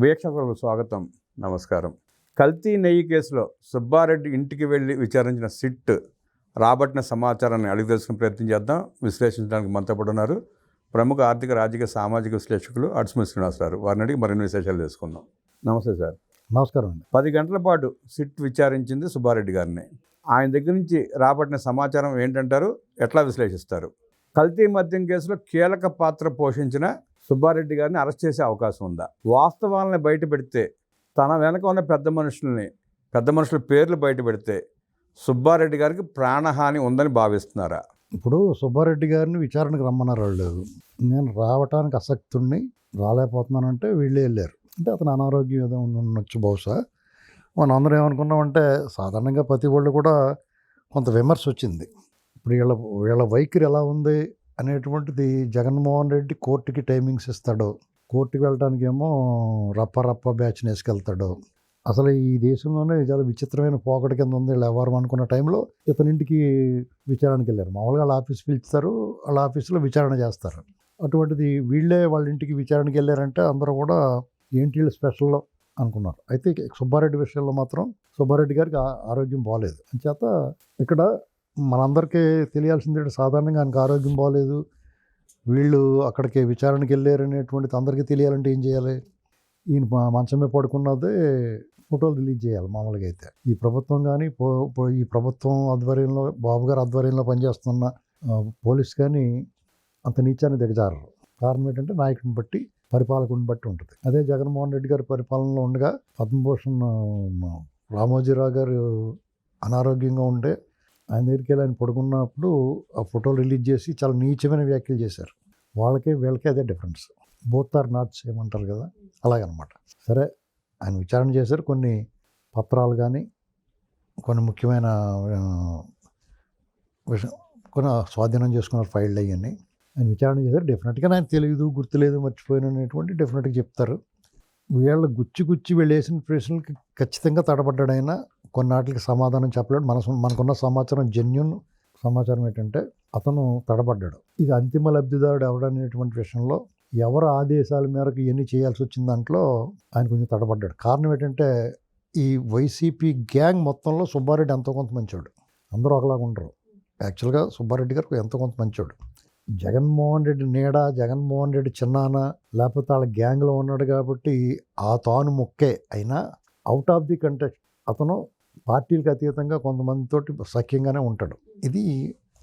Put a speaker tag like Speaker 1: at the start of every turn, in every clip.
Speaker 1: వీక్షకులకు స్వాగతం నమస్కారం. కల్తీ నెయ్యి కేసులో సుబ్బారెడ్డి ఇంటికి వెళ్ళి విచారించిన సిట్ రాబట్టిన సమాచారాన్ని అడిగి తెలుసుకునే ప్రయత్నం చేద్దాం. విశ్లేషించడానికి మనతో పాటు ఉన్నారు ప్రముఖ ఆర్థిక రాజకీయ సామాజిక విశ్లేషకులు అడ్స్మి శ్రీనివాస్ గారు. వారిని అడిగి మరిన్ని విశేషాలు తెలుసుకుందాం. నమస్తే సార్.
Speaker 2: నమస్కారం అండి.
Speaker 1: పది గంటల పాటు సిట్ విచారించింది సుబ్బారెడ్డి గారిని. ఆయన దగ్గర నుంచి రాబట్టిన సమాచారం ఏంటంటారు? ఎట్లా విశ్లేషిస్తారు? కల్తీ మద్యం కేసులో కీలక పాత్ర పోషించిన సుబ్బారెడ్డి గారిని అరెస్ట్ చేసే అవకాశం ఉందా? వాస్తవాలను బయట పెడితే తన వెనక ఉన్న పెద్ద మనుషుల్ని పెద్ద మనుషుల పేర్లు బయట పెడితే సుబ్బారెడ్డి గారికి ప్రాణహాని ఉందని భావిస్తున్నారా?
Speaker 2: ఇప్పుడు సుబ్బారెడ్డి గారిని విచారణకు రమ్మన్నారు వాళ్ళు. నేను రావటానికి అసక్తుడిని రాలేకపోతున్నానంటే వీళ్ళే వెళ్ళారు. అంటే అతను అనారోగ్యం ఏదో ఉండొచ్చు బహుశా. మనం అందరం ఏమనుకున్నామంటే సాధారణంగా ప్రతి వాళ్ళు కూడా కొంత విమర్శ వచ్చింది. ఇప్పుడు వీళ్ళ వీళ్ళ వైఖరి ఎలా ఉంది? అనేటువంటిది జగన్మోహన్ రెడ్డి కోర్టుకి టైమింగ్స్ ఇస్తాడు. కోర్టుకి వెళ్ళడానికి ఏమో రప్ప రప్ప బ్యాచ్ని వేసుకెళ్తాడు అసలు ఈ దేశంలోనే చాలా విచిత్రమైన పోకడ కింద ఉంది. వీళ్ళు ఎవరు అనుకున్న టైంలో ఇతని ఇంటికి విచారణకి వెళ్ళారు. మామూలుగా వాళ్ళ ఆఫీస్ పిలుస్తారు. వాళ్ళ ఆఫీసులో విచారణ చేస్తారు. అటువంటిది వీళ్ళే వాళ్ళ ఇంటికి విచారణకి వెళ్ళారంటే అందరూ కూడా ఏంటి వీళ్ళు స్పెషల్లో అనుకున్నారు. అయితే సుబ్బారెడ్డి విషయంలో మాత్రం సుబ్బారెడ్డి గారికి ఆరోగ్యం బాగాలేదు అంచేత ఇక్కడ మనందరికీ తెలియాల్సింది సాధారణంగా ఆయనకు ఆరోగ్యం బాగాలేదు వీళ్ళు అక్కడికి విచారణకి వెళ్ళారు అనేటువంటిది అందరికీ తెలియాలంటే ఏం చేయాలి? ఈయన మంచమే పడుకున్నదే ఫోటోలు రిలీజ్ చేయాలి మామూలుగా అయితే. ఈ ప్రభుత్వం కానీ పో ఈ ప్రభుత్వం ఆధ్వర్యంలో బాబు గారు ఆధ్వర్యంలో పనిచేస్తున్న పోలీస్ కానీ అంత నీచాన్ని దిగజారరు. కారణం ఏంటంటే నాయకుడిని బట్టి పరిపాలకుడిని బట్టి ఉంటుంది. అదే జగన్మోహన్ రెడ్డి గారి పరిపాలనలో ఉండగా పద్మభూషణ్ రామోజీరావు గారు అనారోగ్యంగా ఉండే ఆయన దగ్గరికి వెళ్ళి ఆయన పడుకున్నప్పుడు ఆ ఫోటోలు రిలీజ్ చేసి చాలా నీచమైన వ్యాఖ్యలు చేశారు. వాళ్ళకి వీళ్ళకి అదే difference. Both are not same అంటారు కదా? అలాగనమాట. సరే ఆయన విచారణ చేశారు. కొన్ని పత్రాలు కానీ కొన్ని ముఖ్యమైన విషయం కొన్ని స్వాధీనం చేసుకున్నారు ఫైళ్ళు అవన్నీ ఆయన విచారణ చేశారు. డెఫినెట్గా ఆయన తెలియదు గుర్తులేదు మర్చిపోయాను అనేటువంటి డెఫినెట్గా చెప్తారు. వీళ్ళ గుచ్చి గుచ్చి వెళ్ళేసిన ప్రశ్నలకి ఖచ్చితంగా తడబడ్డాడు ఆయన. కొన్నాటికి సమాధానం చెప్పలేడు. మన మనకున్న సమాచారం జెన్యున్ సమాచారం ఏంటంటే అతను తడబడ్డాడు. ఇది అంతిమ లబ్ధిదారుడు ఎవడనేటువంటి విషయంలో ఎవరు ఆదేశాల మేరకు ఎన్ని చేయాల్సి వచ్చిన దాంట్లో ఆయన కొంచెం తడబడ్డాడు. కారణం ఏంటంటే ఈ వైసీపీ గ్యాంగ్ మొత్తంలో సుబ్బారెడ్డి ఎంతో కొంత మంచోడు. అందరూ ఒకలాగా ఉండరు. యాక్చువల్గా సుబ్బారెడ్డి గారు ఎంతో కొంత మంచోడు. జగన్మోహన్ రెడ్డి నీడ జగన్మోహన్ రెడ్డి చిన్నాన లేకపోతే వాళ్ళ గ్యాంగ్లో ఉన్నాడు కాబట్టి ఆ తాను మొక్కే అయినా అవుట్ ఆఫ్ ది కంటెక్స్ట్ అతను పార్టీలకు అతీతంగా కొంతమందితోటి సఖ్యంగానే ఉంటాడు. ఇది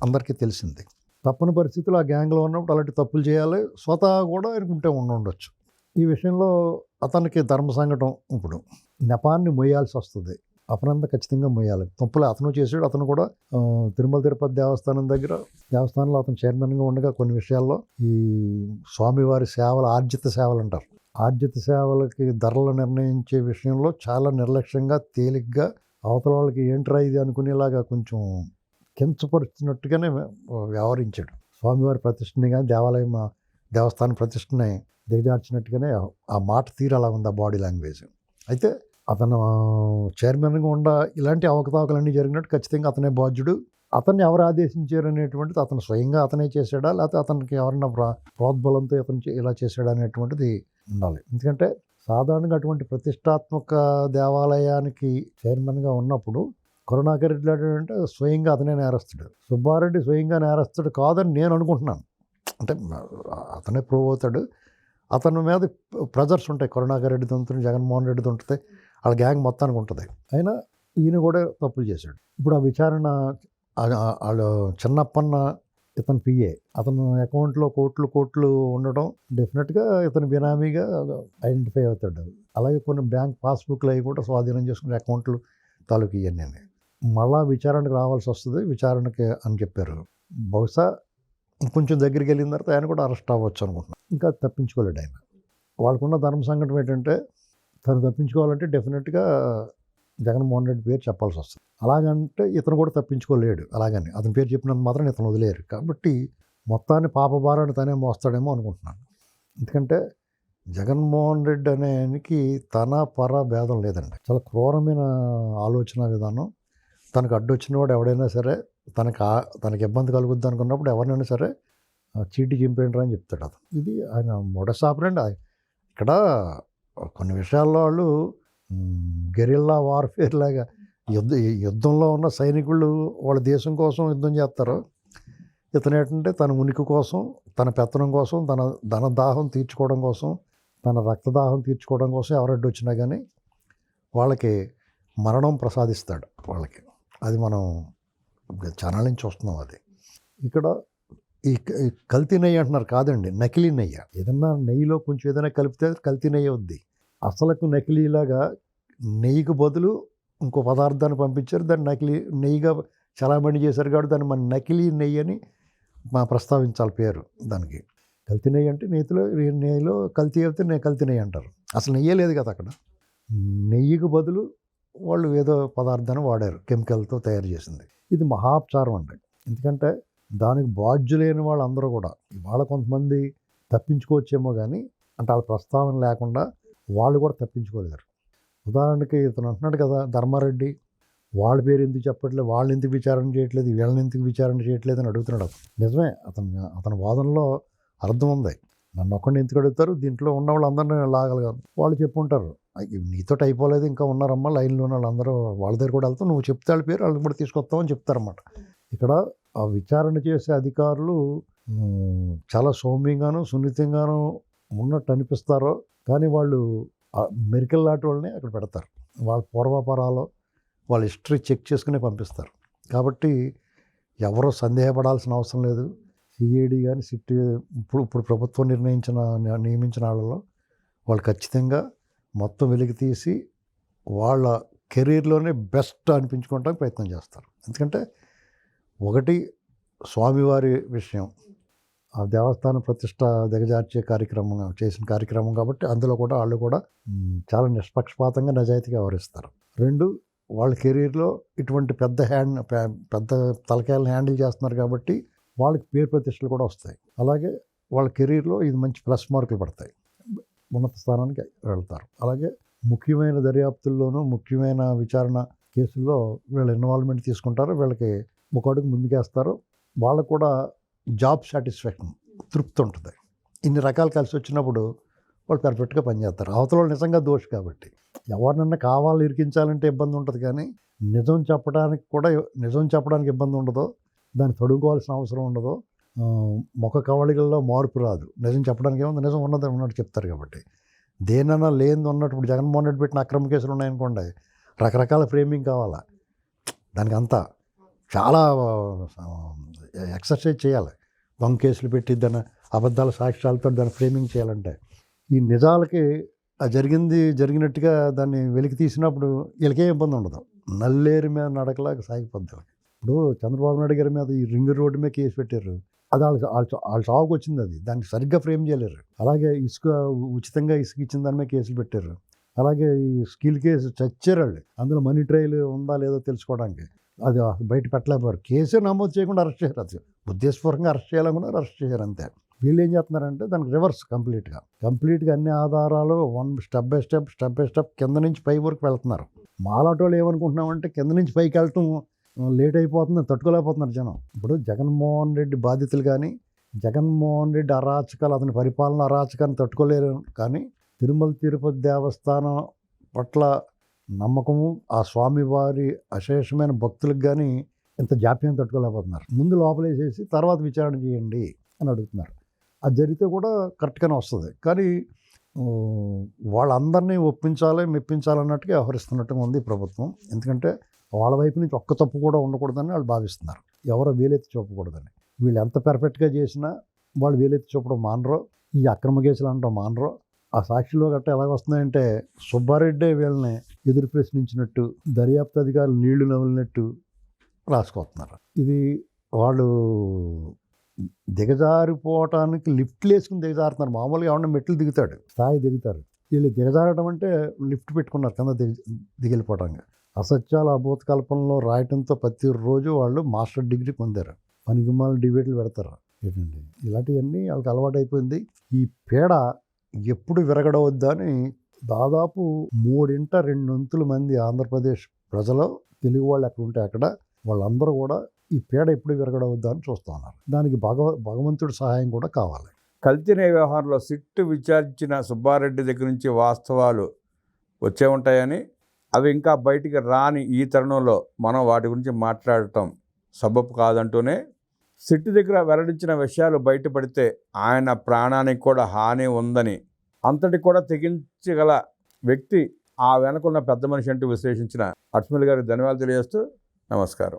Speaker 2: అందరికీ తెలిసింది. తప్పని పరిస్థితుల్లో ఆ గ్యాంగ్లో ఉన్నప్పుడు అలాంటి తప్పులు చేయాలి. స్వతహా కూడా ఆయనకుంటే ఉండొచ్చు ఈ విషయంలో అతనికి ధర్మ సంఘటం ఇప్పుడు నెపాన్ని మొయ్యాల్సి వస్తుంది. అపనంద ఖచ్చితంగా మొయ్యాలి. తప్పులు అతను చేసాడు అతను కూడా తిరుమల తిరుపతి దేవస్థానం దగ్గర దేవస్థానంలో అతను చైర్మన్గా ఉండగా కొన్ని విషయాల్లో ఈ స్వామివారి సేవలు ఆర్జిత సేవలు అంటారు. ఆర్జిత సేవలకి ధరలు నిర్ణయించే విషయంలో చాలా నిర్లక్ష్యంగా తేలిగ్గా అవతల వాళ్ళకి ఏంట్రా ఇది అనుకునేలాగా కొంచెం కించపరుస్తున్నట్టుగానే వ్యవహరించాడు. స్వామివారి ప్రతిష్టని కానీ దేవాలయం దేవస్థానం ప్రతిష్టని దిగజార్చినట్టుగానే ఆ మాట తీరు అలా ఉంది ఆ బాడీ లాంగ్వేజ్. అయితే అతను చైర్మన్గా ఉండ ఇలాంటి అవకతవకలన్నీ జరిగినట్టు ఖచ్చితంగా అతనే బాధ్యుడు. అతన్ని ఎవరు ఆదేశించారు అనేటువంటిది అతను స్వయంగా అతనే చేశాడా? లేకపోతే అతనికి ఎవరన్నా ప్రా- ప్రోద్బలంతో అతను చే- ఇలా చేశాడా అనేటువంటిది ఉండాలి. ఎందుకంటే సాధారణంగా అటువంటి ప్రతిష్టాత్మక దేవాలయానికి చైర్మన్గా ఉన్నప్పుడు కరుణాకర్ రెడ్డి అంటే స్వయంగా అతనే నేరస్తుడు. సుబ్బారెడ్డి స్వయంగా నేరస్తుడు కాదని నేను అనుకుంటున్నాను. అంటే అతనే ప్రూవ్ అవుతాడు. అతని మీద ప్రెజర్స్ ఉంటాయి. కరుణాకర్ రెడ్డిది ఉంటుంది జగన్మోహన్ రెడ్డిది ఉంటుంది వాళ్ళ గ్యాంగ్ మొత్తానికి ఉంటుంది. అయినా ఈయన కూడా తప్పులు చేశాడు. ఇప్పుడు ఆ విచారణ వాళ్ళు చిన్నప్పన్న ఇతను పిఏ అతను అకౌంట్లో కోట్లు కోట్లు ఉండడం డెఫినెట్గా ఇతను బినామీగా ఐడెంటిఫై అవుతాడు. అలాగే కొన్ని బ్యాంక్ పాస్బుక్లు అవి కూడా స్వాధీనం చేసుకునే అకౌంట్లు తాలూకు ఇవన్నీ మళ్ళా విచారణకు రావాల్సి వస్తుంది విచారణకి అని చెప్పారు. బహుశా ఇంకొంచెం దగ్గరికి వెళ్ళిన తర్వాత ఆయన కూడా అరెస్ట్ అవ్వచ్చు అనుకుంటున్నాను. ఇంకా తప్పించుకోలేడు ఆయన. వాళ్ళకున్న ధర్మ సంఘటన ఏంటంటే తను తప్పించుకోవాలంటే డెఫినెట్గా జగన్మోహన్ రెడ్డి పేరు చెప్పాల్సి వస్తుంది. అలాగంటే ఇతను కూడా తప్పించుకోలేడు. అలాగని అతని పేరు చెప్పినంత మాత్రం ఇతను వదిలేరు. కాబట్టి మొత్తాన్ని పాపభారాన్ని తనే మోస్తాడేమో అనుకుంటున్నాను. ఎందుకంటే జగన్మోహన్ రెడ్డి అనేకి తన పర భేదం లేదండి. చాలా క్రూరమైన ఆలోచన విధానం. తనకు అడ్డొచ్చిన వాడు ఎవడైనా సరే తనకు తనకి ఇబ్బంది కలుగుద్ది అనుకున్నప్పుడు ఎవరినైనా సరే ఆ, చీటీ చింపేంట్రా అని చెప్తాడు అతను. ఇది ఆయన మొడసాపరండి ఇక్కడ కొన్ని విషయాల్లో వాళ్ళు గెరిల్లా వార్ఫేర్ లాగా యుద్ధ యుద్ధంలో ఉన్న సైనికులు వాళ్ళ దేశం కోసం యుద్ధం చేస్తారు. ఇతను ఏంటంటే తన ఉనికి కోసం తన పెత్తనం కోసం తన ధన దాహం తీర్చుకోవడం కోసం తన రక్తదాహం తీర్చుకోవడం కోసం ఎవరడ్డు వచ్చినా కానీ వాళ్ళకి మరణం ప్రసాదిస్తాడు వాళ్ళకి. అది మనం ఛానల్ నుంచి చూస్తున్నాం అది. ఇక్కడ ఈ కల్తీ నెయ్యి అంటున్నారు కాదండి నకిలీ నెయ్యి. ఏదన్నా నెయ్యిలో కొంచెం ఏదైనా కలిపితే కల్తీ నెయ్యి అవుద్ది. అసలకు నకిలీలాగా నెయ్యికి బదులు ఇంకో పదార్థాన్ని పంపించారు. దాన్ని నకిలీ నెయ్యిగా చలామణి చేశారు కాబట్టి దాన్ని మన నకిలీ నెయ్యి అని మా ప్రస్తావించాలి పేరు దానికి. కల్తీ నెయ్యి అంటే నేతిలో నెయ్యిలో కల్తీ అయితే నేను కల్తీ నెయ్యి అంటారు. అసలు నెయ్యే లేదు కదా అక్కడ. నెయ్యికి బదులు వాళ్ళు ఏదో పదార్థాన్ని వాడారు కెమికల్తో తయారు చేసింది. ఇది మహాపచారం అండి. ఎందుకంటే దానికి బాధ్యులైన వాళ్ళందరూ కూడా ఇవాళ కొంతమంది తప్పించుకోవచ్చేమో కానీ అంటే వాళ్ళ ప్రస్తావన లేకుండా వాళ్ళు కూడా తప్పించుకోలేరు. ఉదాహరణకి ఇతను అంటున్నాడు కదా ధర్మారెడ్డి వాళ్ళ పేరు ఎందుకు చెప్పట్లేదు వాళ్ళు ఎందుకు విచారణ చేయట్లేదు వీళ్ళని ఎందుకు విచారణ చేయట్లేదు అని అడుగుతున్నాడు అతను. నిజమే అతను అతని వాదనలో అర్థం ఉంది. నన్ను ఒక్కడిని ఎందుకు అడుగుతారు? దీంట్లో ఉన్న వాళ్ళందరినీ లాగలగారు వాళ్ళు చెప్పుంటారు. నీతో అయిపోలేదు ఇంకా ఉన్నారమ్మా లైన్లో ఉన్న వాళ్ళందరూ వాళ్ళ దగ్గర కూడా వెళ్తాం నువ్వు చెప్తే వాళ్ళ పేరు వాళ్ళని కూడా తీసుకొస్తామని చెప్తారన్నమాట. ఇక్కడ ఆ విచారణ చేసే అధికారులు చాలా సౌమ్యంగాను సున్నితంగాను ఉన్నట్టు అనిపిస్తారో కానీ వాళ్ళు మెరికల్ లాంటి వాళ్ళని అక్కడ పెడతారు. వాళ్ళ పూర్వపరాలో వాళ్ళ హిస్టరీ చెక్ చేసుకుని పంపిస్తారు. కాబట్టి ఎవరో సందేహపడాల్సిన అవసరం లేదు. సిఐడి కానీ సిట్ ఇప్పుడు ఇప్పుడు ప్రభుత్వం నిర్ణయించిన నియమించిన వాళ్ళలో వాళ్ళు ఖచ్చితంగా మొత్తం వెలికి తీసి వాళ్ళ కెరీర్లోనే బెస్ట్ అనిపించుకోవడానికి ప్రయత్నం చేస్తారు. ఎందుకంటే ఒకటి స్వామివారి విషయం. ఆ దేవస్థాన ప్రతిష్ట దిగజార్చే కార్యక్రమం చేసిన కార్యక్రమం కాబట్టి అందులో కూడా వాళ్ళు కూడా చాలా నిష్పక్షపాతంగా నిజాయితీగా వ్యవహరిస్తారు. రెండు వాళ్ళ కెరీర్లో ఇటువంటి పెద్ద హ్యాండ్ పెద్ద తలకాయలను హ్యాండిల్ చేస్తున్నారు కాబట్టి వాళ్ళకి పేరు ప్రతిష్టలు కూడా వస్తాయి. అలాగే వాళ్ళ కెరీర్లో ఇది మంచి ప్లస్ మార్కులు పడతాయి. ఉన్నత స్థానానికి వెళ్తారు. అలాగే ముఖ్యమైన దర్యాప్తుల్లోనూ ముఖ్యమైన విచారణ కేసుల్లో వీళ్ళ ఇన్వాల్వ్మెంట్ తీసుకుంటారు. వీళ్ళకి ఒక అడుగు ముందుకేస్తారు. వాళ్ళకు కూడా జాబ్ సాటిస్ఫాక్షన్ తృప్తి ఉంటుంది. ఇన్ని రకాలు కలిసి వచ్చినప్పుడు వాళ్ళు పర్ఫెక్ట్గా పనిచేస్తారు అవతల వాళ్ళు నిజంగా దోషి కాబట్టి. ఎవరినన్నా కావాలి ఇరికించాలంటే ఇబ్బంది ఉంటుంది కానీ నిజం చెప్పడానికి కూడా నిజం చెప్పడానికి ఇబ్బంది ఉండదు దాన్ని తొడుగుకోవాల్సిన అవసరం ఉండదు ముఖ కవళికల్లో మార్పు రాదు. నిజం చెప్పడానికి ఏముంది? నిజం ఉన్నది ఉన్నట్టు చెప్తారు కాబట్టి. దేనన్నా లేనిది ఉన్నట్టు ఇప్పుడు జగన్మోహన్ రెడ్డి పెట్టిన అక్రమ కేసులు ఉన్నాయనుకోండి రకరకాల ఫ్రేమింగ్ కావాలా? దానికి అంతా చాలా ఎక్సర్సైజ్ చేయాలి. దొంగ కేసులు పెట్టి దాని అబద్ధాల సాక్ష్యాలతో దాన్ని ఫ్రేమింగ్ చేయాలంటే. ఈ నిజాలకి ఆ జరిగింది జరిగినట్టుగా దాన్ని వెలికి తీసినప్పుడు వీళ్ళకే ఇబ్బంది ఉండదు. నల్లేరు మీద నడకలాగా సాగిపోద్ది ఇప్పుడు చంద్రబాబు నాయుడు గారి మీద ఈ రింగ్ రోడ్డు మీద కేసు పెట్టారు. అది వాళ్ళ వాళ్ళు వాళ్ళ సాగుకు వచ్చింది అది. దాన్ని సరిగ్గా ఫ్రేమ్ చేయలేరు. అలాగే ఇసుక ఉచితంగా ఇసుక ఇచ్చిన దాని మీద కేసులు పెట్టారు. అలాగే ఈ స్కిల్ కేసు చచ్చారు వాళ్ళు. అందులో మనీ ట్రయల్ ఉందా లేదో తెలుసుకోవడానికి. అది బయట పెట్టలేకపోయారు. కేసు నమోదు చేయకుండా అరెస్ట్ చేయరు అది ఉద్దేశపూర్వకంగా అరెస్ట్ చేయాలనుకున్నారు అరెస్ట్ చేయరు అంతే. వీళ్ళు ఏం చేస్తున్నారంటే దానికి రివర్స్ కంప్లీట్గా. కంప్లీట్గా అన్ని ఆధారాలు one step by step step by step కింద నుంచి పై వరకు వెళ్తున్నారు. మాలాటోళ్ళు ఏమనుకుంటున్నామంటే కింద నుంచి పైకి వెళ్ళటం లేట్ అయిపోతుంది తట్టుకోలేకపోతున్నారు జనం. ఇప్పుడు జగన్మోహన్ రెడ్డి బాధితులు కానీ జగన్మోహన్ రెడ్డి అరాచకాలు అతని పరిపాలన అరాచకాన్ని తట్టుకోలేరు కానీ తిరుమల తిరుపతి దేవస్థానం పట్ల నమ్మకము ఆ స్వామివారి అశేషమైన భక్తులకు కానీ ఇంత జాప్యం తట్టుకోలేకపోతున్నారు. ముందు లోపలేసేసి తర్వాత విచారణ చేయండి అని అడుగుతున్నారు. అది జరిగితే కూడా కరెక్ట్గానే వస్తుంది. కానీ వాళ్ళందరినీ ఒప్పించాలి మెప్పించాలన్నట్టుగా వ్యవహరిస్తున్నట్టుగా ఉంది ప్రభుత్వం. ఎందుకంటే వాళ్ళ వైపు నుంచి ఒక్క తప్పు కూడా ఉండకూడదని వాళ్ళు భావిస్తున్నారు. ఎవరో వేలెత్తి చూపకూడదని. వీళ్ళు ఎంత పెర్ఫెక్ట్గా చేసినా వాళ్ళు వేలెత్తి చూపడం మానరు. ఈ అక్రమ కేసులు అనడం మానరు. ఆ సాక్షిలో గట్ట ఎలా వస్తున్నాయంటే సుబ్బారెడ్డే వీళ్ళని ఎదురు ప్రశ్నించినట్టు దర్యాప్తు అధికారులు నీళ్ళు నవ్వులినట్టు రాసుకొస్తున్నారు. ఇది వాళ్ళు దిగజారిపోవటానికి లిఫ్ట్లు వేసుకుని దిగజారుతున్నారు. మామూలుగా ఏమన్నా మెట్లు దిగుతాడు స్థాయి దిగుతారు వీళ్ళు దిగజారడం అంటే లిఫ్ట్ పెట్టుకున్నారు కింద దిగ దిగిలిపోవడానికి అసత్యాల అభూత కల్పనలో రాయటంతో ప్రతిరోజు వాళ్ళు మాస్టర్ డిగ్రీ పొందారు. పనికిమాల డిబేట్లు పెడతారు. ఏంటండి? ఇలాంటివన్నీ వాళ్ళకి అలవాటు అయిపోయింది ఈ పేడ ఎప్పుడు విరగడవద్దని దాదాపు మూడింట రెండొంతుల మంది ఆంధ్రప్రదేశ్ ప్రజలు తెలుగు వాళ్ళు ఎక్కడ ఉంటే అక్కడ వాళ్ళందరూ కూడా ఈ పేడ ఎప్పుడు విరగడవద్దా అని చూస్తూ ఉన్నారు. దానికి భగవ భగవంతుడి సహాయం కూడా కావాలి.
Speaker 1: కల్తీనే వ్యవహారంలో సిట్టు విచారించిన సుబ్బారెడ్డి దగ్గర నుంచి వాస్తవాలు వచ్చే ఉంటాయని అవి ఇంకా బయటికి రాని ఈ తరుణంలో మనం వాటి గురించి మాట్లాడటం సబబు కాదంటూనే సిట్టు దగ్గర వెల్లడించిన విషయాలు బయటపడితే ఆయన ప్రాణానికి కూడా హాని ఉందని అంతటి కూడా తెగించగల వ్యక్తి ఆ వెనకున్న పెద్ద మనిషి అంటూ విశ్లేషించిన అట్మల్ గారికి ధన్యవాదాలు తెలియజేస్తూ నమస్కారం.